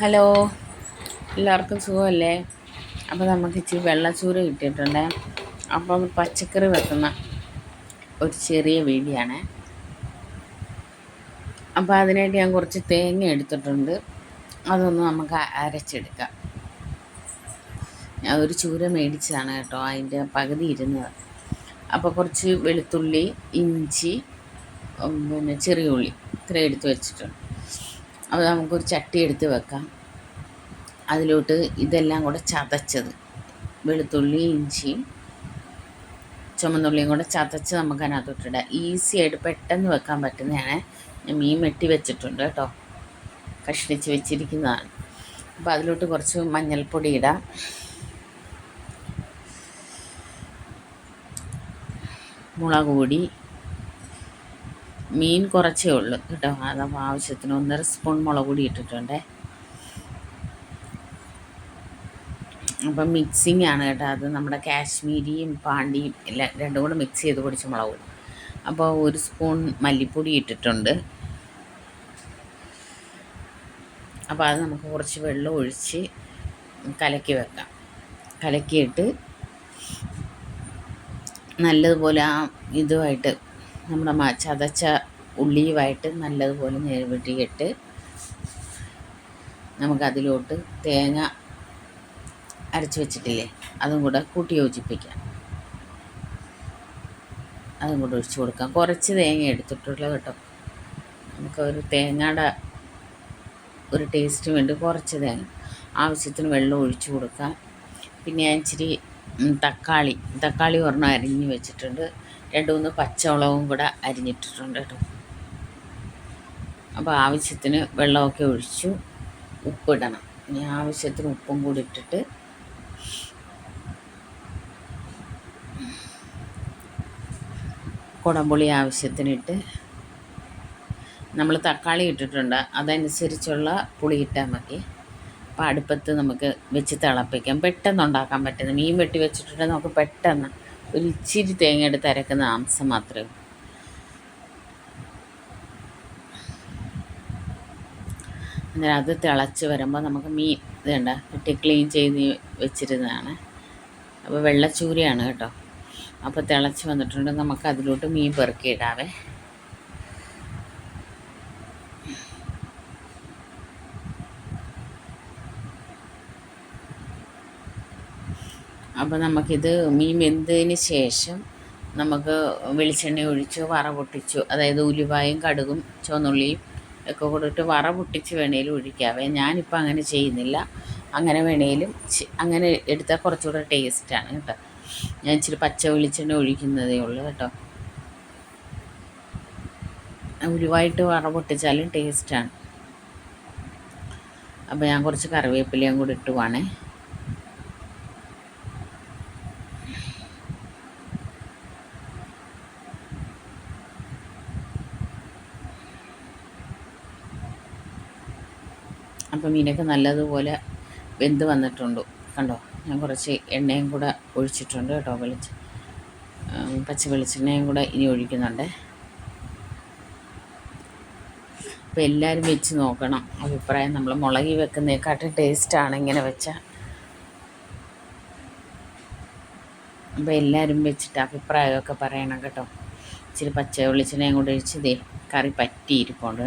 Hello. എല്ലാവർക്കും സുഖമല്ലേ? അപ്പോൾ നമുക്ക് ഇച്ചിരി വെള്ളച്ചൂര് കിട്ടിയിട്ടുണ്ട്. അപ്പം പച്ചക്കറി വെക്കുന്ന ഒരു ചെറിയ വീടിയാണ് അപ്പോൾ അതിനായിട്ട് ഞാൻ കുറച്ച് തേങ്ങ എടുത്തിട്ടുണ്ട്. അതൊന്ന് നമുക്ക് അരച്ചെടുക്കാം. ഞാൻ ഒരു ചൂര മേടിച്ചതാണ് കേട്ടോ. അതിന്റെ പകുതി ഇരുന്നത്. അപ്പോൾ കുറച്ച് വെളുത്തുള്ളി ഇഞ്ചി പിന്നെ ചെറിയ ഉള്ളി. ഇത്രയും എടുത്ത് വെച്ചിട്ടുണ്ട്. അത് നമുക്കൊരു ചട്ടി എടുത്ത് വെക്കാം. അതിലോട്ട് ഇതെല്ലാം കൂടെ ചതച്ചത്. വെളുത്തുള്ളി ഇഞ്ചിയും ചുമന്നുള്ളിയും കൂടെ ചതച്ച് നമുക്ക് അതിനകത്തോട്ടിടാം ഈസി ആയിട്ട് പെട്ടെന്ന് വെക്കാൻ പറ്റുന്നതാണ്. ഞാൻ മീൻ വെട്ടി വെച്ചിട്ടുണ്ട് കേട്ടോ. കഷ്ണിച്ച് വെച്ചിരിക്കുന്നതാണ്. അപ്പോൾ അതിലോട്ട് കുറച്ച് മഞ്ഞൾപ്പൊടി ഇടാം. മുളക് പൊടി മീൻ കുറച്ചേ ഉള്ളൂ കേട്ടോ. അതപ്പോൾ ആവശ്യത്തിന് ഒന്നര സ്പൂൺ മുളക് പൊടി ഇട്ടിട്ടുണ്ട്. അപ്പം മിക്സിങ് ആണ് കേട്ടോ. അത് നമ്മുടെ കാശ്മീരിയും പാണ്ടിയും എല്ലാം രണ്ടും കൂടെ മിക്സ് ചെയ്ത് പൊടിച്ച മുളക് പൊടി. അപ്പോൾ ഒരു സ്പൂൺ മല്ലിപ്പൊടി ഇട്ടിട്ടുണ്ട്. അപ്പോൾ അത് നമുക്ക് കുറച്ച് വെള്ളം ഒഴിച്ച് കലക്കി വെക്കാം. കലക്കിയിട്ട് നല്ലതുപോലെ ആ ഇതുമായിട്ട് നമ്മുടെ ചതച്ച ഉള്ളിയുമായിട്ട് നല്ലതുപോലെ നേരിട്ടിട്ട് നമുക്കതിലോട്ട് തേങ്ങ അരച്ച് വെച്ചിട്ടില്ലേ അതും കൂടെ കൂട്ടി യോജിപ്പിക്കാം. അതും കൂടെ ഒഴിച്ച് കൊടുക്കാം. കുറച്ച് തേങ്ങ എടുത്തിട്ടുള്ളത് കേട്ടോ. നമുക്ക് ഒരു തേങ്ങയുടെ ഒരു ടേസ്റ്റിന് വേണ്ടി കുറച്ച് തേങ്ങ. ആവശ്യത്തിന് വെള്ളം ഒഴിച്ച് കൊടുക്കാം. പിന്നെ ഞാൻ ഇച്ചിരി തക്കാളി. തക്കാളി ഒരെണ്ണം അരിഞ്ഞ് വെച്ചിട്ടുണ്ട്. രണ്ട് മൂന്ന് പച്ചമുളകും കൂടെ അരിഞ്ഞിട്ടിട്ടുണ്ട് കേട്ടോ. അപ്പോൾ ആവശ്യത്തിന് വെള്ളമൊക്കെ ഒഴിച്ചു ഉപ്പിടണം. ഇനി ആവശ്യത്തിന് ഉപ്പും കൂടി ഇട്ടിട്ട് കുടംപുളി ആവശ്യത്തിനിട്ട് നമ്മൾ തക്കാളി ഇട്ടിട്ടുണ്ട്. അതനുസരിച്ചുള്ള പുളി ഇട്ടാൽ മതി. അപ്പോൾ അടുപ്പത്ത് നമുക്ക് വെച്ച് തിളപ്പിക്കാം. പെട്ടെന്ന് ഉണ്ടാക്കാൻ പറ്റുന്ന മീൻ വെട്ടി വെച്ചിട്ടുണ്ടെങ്കിൽ നമുക്ക് പെട്ടെന്ന് ഒരു ഇച്ചിരി തേങ്ങ എടുത്ത് അരക്കുന്ന ആംസം മാത്രമേ അന്നേരം അത് തിളച്ച് വരുമ്പോൾ നമുക്ക് മീൻ ഇതുണ്ട. വെട്ടി ക്ലീൻ ചെയ്ത് വെച്ചിരുന്നതാണ്. അപ്പോൾ വെള്ളച്ചൂരയാണ് കേട്ടോ. അപ്പോൾ തിളച്ച് വന്നിട്ടുണ്ട്. നമുക്ക് അതിലോട്ട് മീൻ പെറുക്കിയിടാവേ. അപ്പോൾ നമുക്കിത് മീൻ വെന്തതിന് ശേഷം നമുക്ക് വെളിച്ചെണ്ണ ഒഴിച്ച് വറ പൊട്ടിച്ചു. അതായത് ഉലുവായും കടുകും ചുവന്നുള്ളിയും ഒക്കെ കൊടുത്തിട്ട് വറ പൊട്ടിച്ച് വേണേലും ഒഴിക്കാവേ. ഞാനിപ്പോൾ അങ്ങനെ ചെയ്യുന്നില്ല. അങ്ങനെ വേണേലും അങ്ങനെ എടുത്താൽ കുറച്ചുകൂടെ ടേസ്റ്റാണ് കേട്ടോ. ഞാൻ ഇച്ചിരി പച്ച വെളിച്ചെണ്ണ ഒഴിക്കുന്നതേ ഉള്ളൂ കേട്ടോ. ഉലുവായിട്ട് വറ പൊട്ടിച്ചാലും ടേസ്റ്റാണ്. അപ്പോൾ ഞാൻ കുറച്ച് കറിവേപ്പിലയും കൂടി ഇട്ടുവാണേ അപ്പം മീനൊക്കെ നല്ലതുപോലെ വെന്ത് വന്നിട്ടുണ്ട്. കണ്ടോ? ഞാൻ കുറച്ച് എണ്ണയും കൂടെ ഒഴിച്ചിട്ടുണ്ട് കേട്ടോ വെളിച്ച. പച്ച വെളിച്ചെണ്ണയും കൂടെ ഇനി ഒഴിക്കുന്നുണ്ട്. അപ്പോൾ എല്ലാവരും വെച്ച് നോക്കണം. അഭിപ്രായം നമ്മൾ മുളകി വെക്കുന്നതിനെക്കാട്ടും ടേസ്റ്റാണ് ഇങ്ങനെ വെച്ചാൽ അപ്പോൾ എല്ലാവരും വെച്ചിട്ട് അഭിപ്രായമൊക്കെ പറയണം കേട്ടോ. ഇച്ചിരി പച്ച വെളിച്ചെണ്ണയും കൂടെ ഒഴിച്ച് കറി പറ്റിയിരിപ്പുണ്ട്.